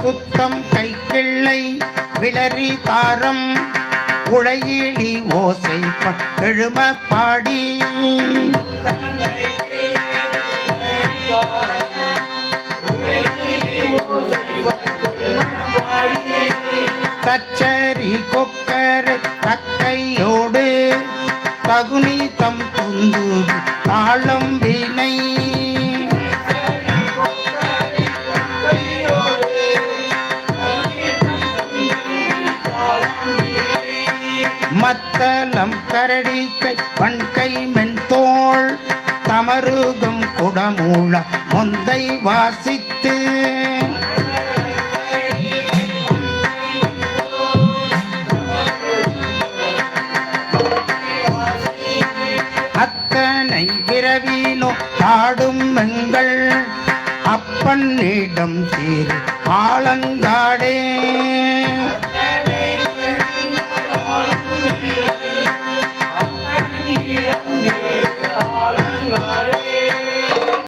குத்தம் கைக்கிள்ளை விளரி தாரம் உழையிலி ஓசை எழும பாடி. சச்சரி கொக்கர் தக்க தகுனி தம் துந்து மத்தலம் வினை மத்தளம் கரடிக்கை பண்கை மென்தோள் தமருகும் குடமூழ முந்தை வாசித்து. அத்தனை விரவினோ ஆடும் அப்பன் நீடம் தீர் ஆலங்காடே.